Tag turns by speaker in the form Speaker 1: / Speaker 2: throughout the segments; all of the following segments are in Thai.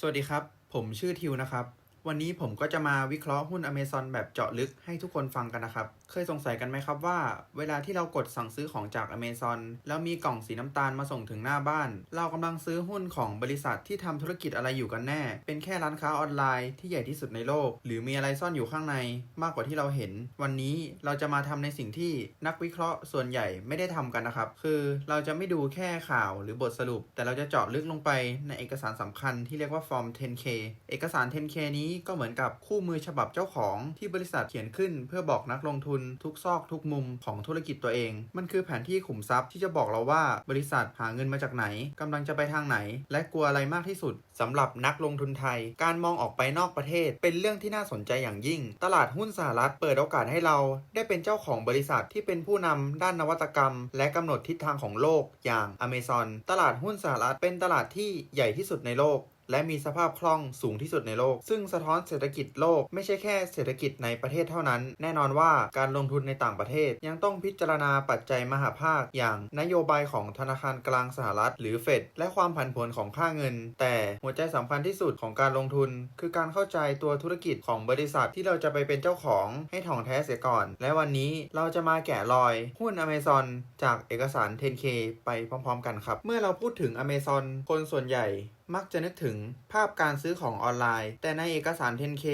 Speaker 1: สวัสดีครับ ผมชื่อทิวนะครับ วันนี้ผมก็จะมาวิเคราะห์หุ้น Amazon แบบเจาะลึกให้ทุกคนฟังกันนะครับ เคยสงสัยกันไหมครับว่า เวลาที่เรากดสั่งซื้อของจาก Amazon แล้วมีกล่องสีน้ำตาลมาส่งถึงหน้าบ้าน เรากำลังซื้อหุ้นของบริษัทที่ทำธุรกิจอะไรอยู่กันแน่ เป็นแค่ร้านค้าออนไลน์ที่ใหญ่ที่สุดในโลก หรือมีอะไรซ่อนอยู่ข้างในมากกว่าที่เราเห็น วันนี้เราจะมาทำในสิ่งที่นักวิเคราะห์ส่วนใหญ่ไม่ได้ทำกันนะครับ คือเราจะไม่ดูแค่ข่าวหรือบทสรุป แต่เราจะเจาะลึกลงไปในเอกสารสำคัญที่เรียกว่าฟอร์ม 10K เอกสาร 10K นี้ก็เหมือนกับคู่มือฉบับเจ้าของที่บริษัทเขียนขึ้น เพื่อบอกนักลงทุนทุกซอกทุกมุมของธุรกิจตัวเอง มันคือแผนที่ขุมทรัพย์ที่จะบอกเราว่าบริษัทหาเงินมาจากไหนกำลังจะไปทางไหน และกลัวอะไรมากที่สุดสำหรับนักลงทุนไทย การมองออกไปนอกประเทศ เป็นเรื่องที่น่าสนใจอย่างยิ่ง ตลาดหุ้นสหรัฐเปิดโอกาสให้เราได้เป็นเจ้าของบริษัทที่เป็นผู้นำด้านนวัตกรรม และกำหนดทิศทางของโลกอย่าง Amazon ตลาดหุ้นสหรัฐเป็นตลาดที่ใหญ่ที่สุดในโลก และมีสภาพคล่องสูงที่สุดในโลก ซึ่งสะท้อนเศรษฐกิจโลกไม่ใช่แค่เศรษฐกิจในประเทศเท่านั้น แน่นอนว่าการลงทุนในต่างประเทศ ยังต้องพิจารณาปัจจัยมหาภาค อย่างนโยบายของธนาคารกลางสหรัฐ หรือเฟดและความผันผวนของค่าเงิน แต่หัวใจสำคัญที่สุดของการลงทุน คือการเข้าใจตัวธุรกิจของบริษัทที่เราจะไปเป็นเจ้าของให้ถ่องแท้เสียก่อน และวันนี้เราจะมาแกะรอยหุ้น Amazon จากเอกสาร 10K ไปพร้อมๆ กันครับ เมื่อเราพูดถึง Amazon คนส่วนใหญ่ มักจะนึกถึงภาพการซื้อของออนไลน์ แต่ในเอกสาร 10K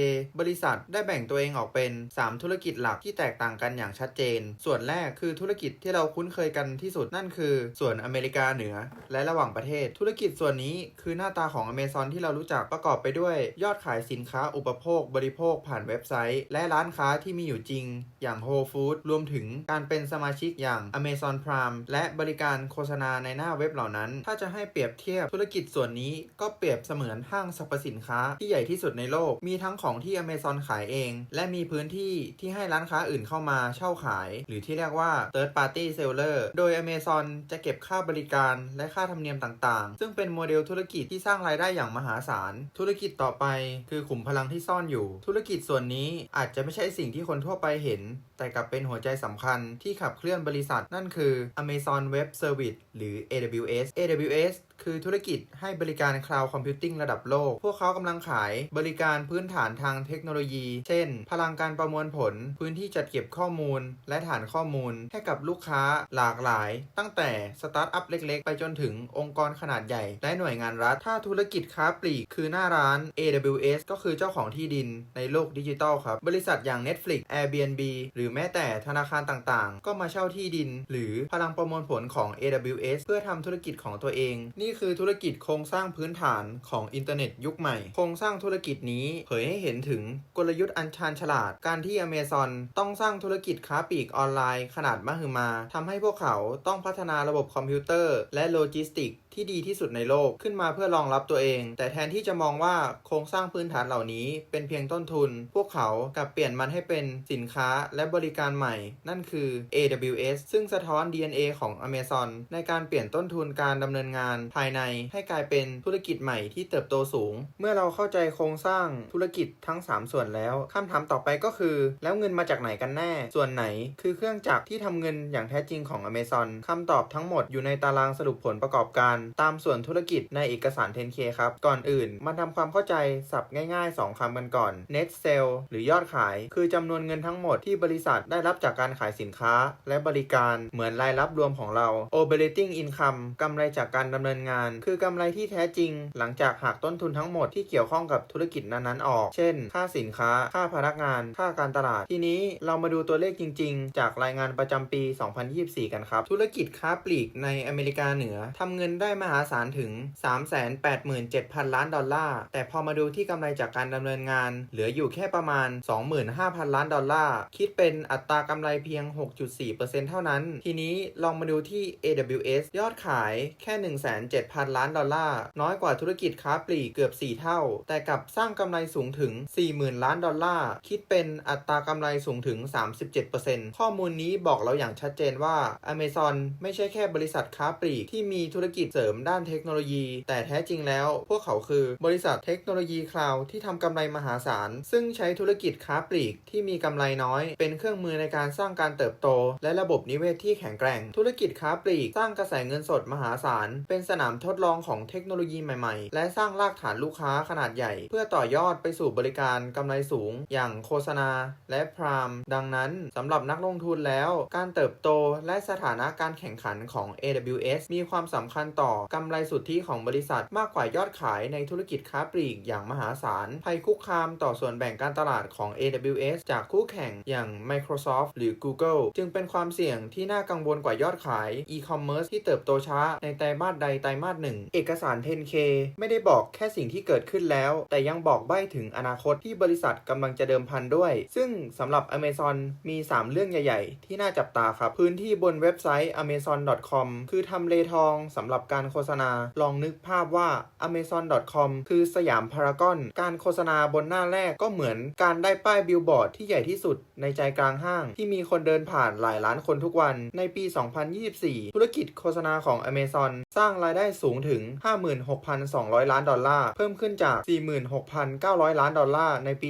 Speaker 1: บริษัทได้แบ่งตัวเองออกเป็น 3 ธุรกิจหลักที่แตกต่างกันอย่างชัดเจน ส่วนแรกคือธุรกิจที่เราคุ้นเคยกันที่สุดนั่นคือ ส่วนอเมริกาเหนือ และระหว่างประเทศ ธุรกิจส่วนนี้คือหน้าตาของ Amazon ที่เรารู้จักประกอบไปด้วย ยอดขายสินค้าอุปโภค บริโภคผ่านเว็บไซต์ และร้านค้าที่มีอยู่จริง อย่าง Whole Food รวมถึงการเป็นสมาชิกอย่าง Amazon Prime และบริการโฆษณาในหน้าเว็บเหล่านั้น ถ้าจะให้เปรียบเทียบธุรกิจส่วนนี้ก็เปรียบเสมือนห้างสรรพสินค้าที่ใหญ่ที่สุดในโลก มีทั้งของที่ Amazon ขายเอง และมีพื้นที่ที่ให้ร้านค้าอื่นเข้ามาเช่าขาย หรือที่เรียกว่า Third Party Seller โดย Amazon จะเก็บค่าบริการและค่าธรรมเนียมต่างๆ ซึ่งเป็นโมเดลธุรกิจที่สร้างรายได้อย่างมหาศาล ธุรกิจต่อไปคือขุมพลังที่ซ่อนอยู่ ธุรกิจส่วนนี้อาจจะไม่ใช่สิ่งที่คนทั่วไปเห็น แต่กลับเป็นหัวใจสำคัญที่ขับเคลื่อนบริษัท นั่นคือ Amazon Web Service หรือ AWS AWS คือธุรกิจให้บริการ Cloud Computing ระดับโลก พวกเขากำลังขายบริการพื้นฐานทางเทคโนโลยี เช่น พลังการประมวลผล พื้นที่จัดเก็บข้อมูล และฐานข้อมูล ให้กับลูกค้าหลากหลาย ตั้งแต่สตาร์ทอัพเล็ก ๆ ไปจนถึงองค์กรขนาดใหญ่ และหน่วยงานรัฐ ถ้าธุรกิจค้าปลีกคือหน้าร้าน AWS ก็คือเจ้าของที่ดินในโลกดิจิทัลครับ บริษัทอย่าง Netflix Airbnb หรือแม้แต่ธนาคารต่างๆ ก็มาเช่าที่ดิน หรือพลังประมวลผลของ AWS เพื่อทำธุรกิจของตัวเอง นี่คือธุรกิจโครงสร้างพื้นฐานของอินเทอร์เน็ตยุคใหม่ โครงสร้างธุรกิจนี้เผยให้เห็นถึงกลยุทธ์อันชาญฉลาด การที่อเมซอนต้องสร้างธุรกิจค้าปลีกออนไลน์ ขนาดมหึมาทำให้พวกเขาต้องพัฒนาระบบคอมพิวเตอร์ และโลจิสติก ที่ดีที่สุดในโลกขึ้นมาเพื่อรองรับตัวเอง แต่แทนที่จะมองว่าโครงสร้างพื้นฐานเหล่านี้เป็นเพียงต้นทุน พวกเขากลับเปลี่ยนมันให้เป็นสินค้าและบริการใหม่ นั่นคือ AWS ซึ่งสะท้อน DNA ของ Amazon ในการเปลี่ยนต้นทุนการดำเนินงานภายใน ให้กลายเป็นธุรกิจใหม่ที่เติบโตสูง เมื่อเราเข้าใจโครงสร้างธุรกิจทั้ง 3 ส่วนแล้วคำถามต่อไปก็คือ แล้วเงินมาจากไหนกันแน่ ส่วนไหน คือเครื่องจักรที่ทำเงินอย่างแท้จริงของ Amazon คำตอบทั้งหมดอยู่ในตารางสรุปผลประกอบการตามส่วนธุรกิจในเอกสาร 10K ครับ ก่อนอื่น มาทำความเข้าใจสับง่าย ๆ 2คำกันก่อน Net Sale หรือยอดขาย คือจำนวนเงินทั้งหมดที่บริษัทได้รับจากการขายสินค้า และบริการเหมือนรายรับรวมของเรา Operating Income กำไรจากการดำเนินงาน คือกำไรที่แท้จริง หลังจากหักต้นทุนทั้งหมดที่เกี่ยวข้องกับธุรกิจนั้นๆออก เช่น ค่าสินค้า ค่าพนักงาน ค่าการตลาด ทีนี้เรามาดูตัวเลขจริง ๆ จากรายงานประจำปี 2024 กันครับ ธุรกิจค้าปลีกในอเมริกาเหนือทำเงินได้มหาศาลถึง 387,000 ล้านดอลลาร์ แต่พอมาดูที่กำไรจากการดำเนินงาน เหลืออยู่แค่ประมาณ 25,000 ล้านดอลลาร์ คิดเป็นอัตรากำไรเพียง 6.4%เท่านั้น ทีนี้ลองมาดูที่ AWS ยอดขายแค่107,000 ล้านดอลลาร์ น้อยกว่าธุรกิจค้าปลีกเกือบ 4 เท่า แต่กลับสร้างกำไรสูงถึง 40,000 ล้านดอลลาร์ คิดเป็นอัตรากำไรสูงถึง 37%ข้อมูลนี้บอกเราอย่างชัดเจนว่า Amazon ไม่ใช่แค่บริษัทค้าปลีกที่มีธุรกิจเสริริมด้านเทคโนโลยี แต่แท้จริงแล้วพวกเขาคือบริษัทเทคโนโลยีคลาวด์ที่ทำกำไรมหาศาล ซึ่งใช้ธุรกิจค้าปลีกที่มีกำไรน้อย เป็นเครื่องมือในการสร้างการเติบโต และระบบนิเวศที่แข็งแกร่ง ธุรกิจค้าปลีกสร้างกระแสเงินสดมหาศาล เป็นสนามทดลองของเทคโนโลยีใหม่ๆ และสร้างรากฐานลูกค้าขนาดใหญ่ เพื่อต่อยอดไปสู่บริการกำไรสูง อย่างโฆษณา และพรามดังนั้นสำหรับนักลงทุนแล้ว การเติบโตและสถานะการแข่งขันของ AWS มีความสำคัญต่ออกำไรสุทธิของบริษัทมากกว่ายอดขายในธุรกิจค้าปลีกอย่างมหาศาล ภัยคุกคามต่อส่วนแบ่งการตลาดของ AWS จากคู่แข่งอย่าง Microsoft หรือ Google จึงเป็นความเสี่ยงที่น่ากังวลกว่ายอดขาย e-commerce ที่เติบโตช้าในไตรมาสใดไตรมาสหนึ่ง เอกสาร 10K ไม่ได้บอกแค่สิ่งที่เกิดขึ้นแล้ว แต่ยังบอกใบ้ถึงอนาคตที่บริษัทกำลังจะเดิมพันด้วย ซึ่งสำหรับ Amazon มี 3 เรื่องใหญ่ ๆ ที่น่าจับตาครับ พื้นที่บนเว็บไซต์ amazon.com คือทำเลทองสำหรับการโฆษณา ลองนึกภาพว่า amazon.com คือสยามพารากอน การโฆษณาบนหน้าแรกก็เหมือนการได้ป้ายบิลบอร์ดที่ใหญ่ที่สุดในใจกลางห้าง ที่มีคนเดินผ่านหลายล้านคนทุกวัน ในปี 2024 ธุรกิจโฆษณาของ Amazon สร้างรายได้สูงถึง 56,200 ล้านดอลลาร์ เพิ่มขึ้นจาก 46,900 ล้านดอลลาร์ในปี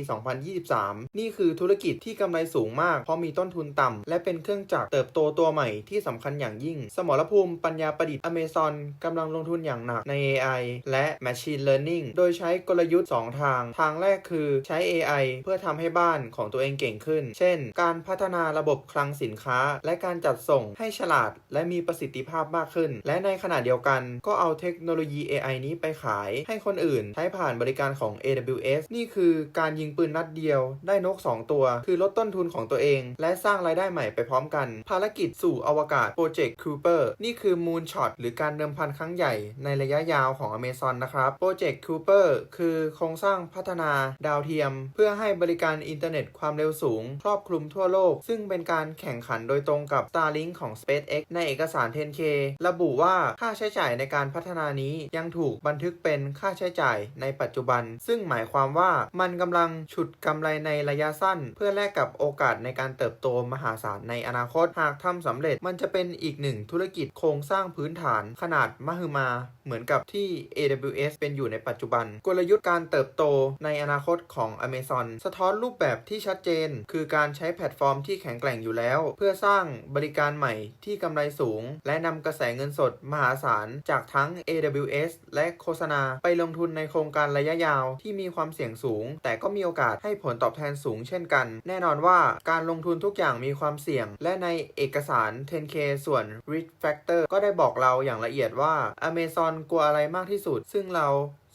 Speaker 1: 2023 นี่คือธุรกิจที่กำไรสูงมาก เพราะมีต้นทุนต่ำ และเป็นเครื่องจักรเติบโตตัวใหม่ที่สำคัญอย่างยิ่ง สมรภูมิปัญญาประดิษฐ์ Amazon กำลังลงทุนอย่างหนักใน AI และ Machine Learning โดยใช้กลยุทธ์ 2 ทาง ทางแรกคือใช้ AI เพื่อทำให้บ้านของตัวเองเก่งขึ้น เช่น การพัฒนาระบบคลังสินค้า และการจัดส่งให้ฉลาด และมีประสิทธิภาพมากขึ้น และในขณะเดียวกันก็เอาเทคโนโลยี AI นี้ไปขายให้คนอื่น ใช้ผ่านบริการของ AWS นี่คือการยิงปืนนัดเดียว ได้นก 2 ตัว คือลดต้นทุนของตัวเอง และสร้างรายได้ใหม่ไปพร้อมกัน ภารกิจสู่อวกาศ Project Cooper นี่คือ Moonshot หรือการเดิมพันครั้งใหญ่ในระยะยาวของ Amazon นะครับ Project Cooper คือโครงสร้างพัฒนาดาวเทียม เพื่อให้บริการอินเทอร์เน็ตความเร็วสูง ครอบคลุมทั่วโลก ซึ่งเป็นการแข่งขันโดยตรงกับ Starlink ของ SpaceX ในเอกสาร 10K ระบุว่าค่าใช้จ่ายในการพัฒนานี้ยังถูกบันทึกเป็นค่าใช้จ่ายในปัจจุบัน ซึ่งหมายความว่ามันกำลังฉุดกำไรในระยะสั้น เพื่อแลกกับโอกาสในการเติบโตมหาศาลในอนาคต หากทำสำเร็จมันจะเป็นอีกหนึ่งธุรกิจโครงสร้างพื้นฐานขนาดมหึมาเหมือนกับที่ AWS เป็นอยู่ในปัจจุบัน กลยุทธ์การเติบโตในอนาคตของ Amazon สะท้อนรูปแบบที่ชัดเจน คือการใช้แพลตฟอร์มที่แข็งแกร่งอยู่แล้ว เพื่อสร้างบริการใหม่ที่กำไรสูง และนำกระแสเงินสดมหาศาล จากทั้ง AWS และโฆษณาไปลงทุนในโครงการระยะยาวที่มีความเสี่ยงสูง แต่ก็มีโอกาสให้ผลตอบแทนสูงเช่นกัน แน่นอนว่าการลงทุนทุกอย่างมีความเสี่ยง และในเอกสาร 10K ส่วน Risk Factor ก็ได้บอกเราอย่างละเอียดว่าว่า Amazon กลัวอะไรมากที่สุด ซึ่งเรา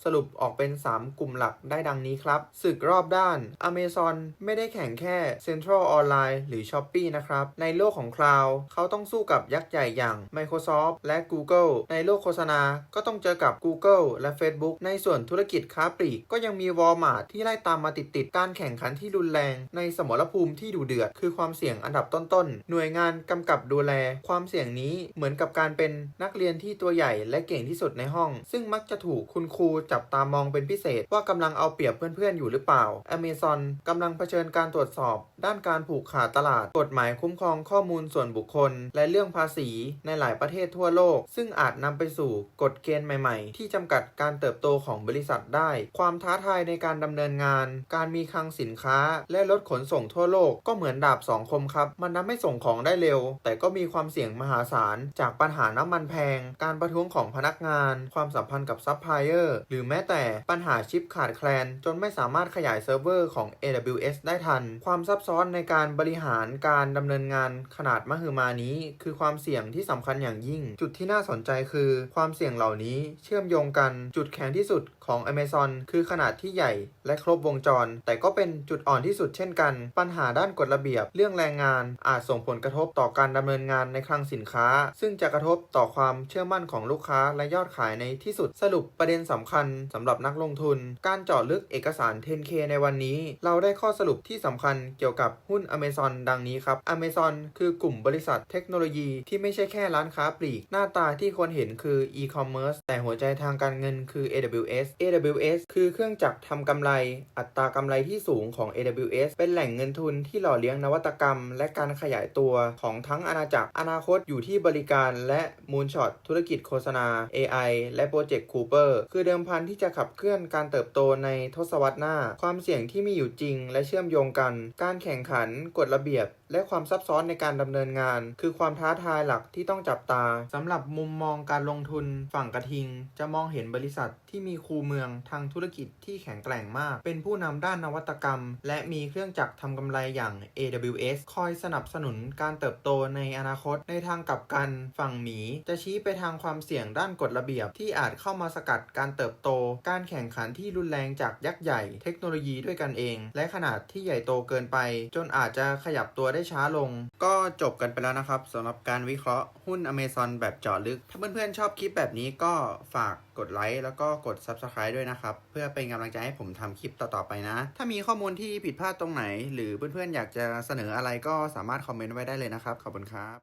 Speaker 1: สรุปออกเป็น 3 กลุ่มหลักได้ดังนี้ครับ ศึกรอบด้าน Amazon ไม่ได้แข่งแค่ Central Online หรือ Shopee นะครับ ในโลกของคลาวด์เขาต้องสู้กับยักษ์ใหญ่อย่าง Microsoft และ Google ในโลกโฆษณา ก็ต้องเจอกับ Google และ Facebook ในส่วนธุรกิจค้าปลีก ก็ยังมี Walmart ที่ไล่ตามมาติดๆ การแข่งขันที่รุนแรง ในสมรภูมิที่ดุเดือด คือความเสี่ยงอันดับต้นๆ หน่วยงานกำกับดูแล ความเสี่ยงนี้เหมือนกับการเป็นนักเรียนที่ตัวใหญ่และเก่งที่สุดในห้อง ซึ่งมักจะถูกคุณครูจับตามองเป็นพิเศษ ว่ากำลังเอาเปรียบเพื่อนๆอยู่หรือเปล่า Amazon กำลังเผชิญการตรวจสอบ ด้านการผูกขาดตลาด กฎหมายคุ้มครองข้อมูลส่วนบุคคล และเรื่องภาษีในหลายประเทศทั่วโลก ซึ่งอาจนำไปสู่กฎเกณฑ์ใหม่ๆ ที่จำกัดการเติบโตของบริษัทได้ ความท้าทายในการดำเนินงาน การมีคลังสินค้า และรถขนส่งทั่วโลกก็เหมือนดาบสองคมครับ มันทำให้ส่งของได้เร็ว แต่ก็มีความเสี่ยงมหาศาล จากปัญหาน้ำมันแพง การประท้วงของพนักงาน ความสัมพันธ์กับซัพพลายเออร์หรืือแม้แต่ปัญหาชิปขาดแคลน จนไม่สามารถขยายเซิร์ฟเวอร์ของ AWS ได้ทัน ความซับซ้อนในการบริหารการดำเนินงานขนาดมหึมานี้ คือความเสี่ยงที่สำคัญอย่างยิ่ง จุดที่น่าสนใจคือ ความเสี่ยงเหล่านี้เชื่อมโยงกันจุดแข็งที่สุดของ Amazon คือขนาดที่ใหญ่และครบวงจร แต่ก็เป็นจุดอ่อนที่สุดเช่นกัน ปัญหาด้านกฎระเบียบเรื่องแรงงาน อาจส่งผลกระทบต่อการดำเนินงานในคลังสินค้า ซึ่งจะกระทบต่อความเชื่อมั่นของลูกค้าและยอดขายในที่สุดสรุปประเด็นสำคัญสำหรับนักลงทุน การเจาะลึกเอกสาร 10K ในวันนี้ เราได้ข้อสรุปที่สำคัญเกี่ยวกับหุ้น Amazon ดังนี้ครับ Amazon คือกลุ่มบริษัทเทคโนโลยีที่ไม่ใช่แค่ร้านค้าปลีก หน้าตาที่คนเห็นคือ e-commerce แต่หัวใจทางการเงินคือ AWS AWS คือเครื่องจักรทำกำไร อัตรากำไรที่สูงของ AWS เป็นแหล่งเงินทุนที่หล่อเลี้ยงนวัตกรรม และการขยายตัวของทั้งอาณาจักรอนาคตอยู่ที่บริการและมูลช็อตธุรกิจโฆษณา AI และโปรเจกต์คูเปอร์คือเดิมพันที่จะขับเคลื่อนการเติบโตในทศวรรษหน้า ความเสี่ยงที่มีอยู่จริงและเชื่อมโยงกัน การแข่งขัน กฎระเบียบ และความซับซ้อนในการดำเนินงาน คือความท้าทายหลักที่ต้องจับตาสำหรับมุมมองการลงทุนฝั่งกระทิง จะมองเห็นบริษัทที่มีคูเมืองทางธุรกิจที่แข็งแกร่งมาก เป็นผู้นำด้านนวัตกรรม และมีเครื่องจักรทำกำไรอย่าง AWS คอยสนับสนุนการเติบโตในอนาคตในทางกลับกันฝั่งหมี จะชี้ไปทางความเสี่ยงด้านกฎระเบียบ ที่อาจเข้ามาสกัดการเติบโต การแข่งขันที่รุนแรงจากยักษ์ใหญ่ เทคโนโลยีด้วยกันเอง และขนาดที่ใหญ่โตเกินไป จนอาจจะขยับตัวได้ช้าลง ก็จบกันไปแล้วนะครับสำหรับการวิเคราะห์หุ้น Amazon แบบเจาะลึก ถ้าเพื่อนๆชอบคลิปแบบนี้ก็ฝากกดไลค์แล้วก็กด Subscribe ด้วยนะครับ เพื่อเป็นกำลังใจให้ผมทำคลิปต่อๆไปนะ ถ้ามีข้อมูลที่ผิดพลาดตรงไหน หรือเพื่อนๆอยากจะเสนออะไรก็สามารถคอมเมนต์ไว้ได้เลยนะครับ ขอบคุณครับ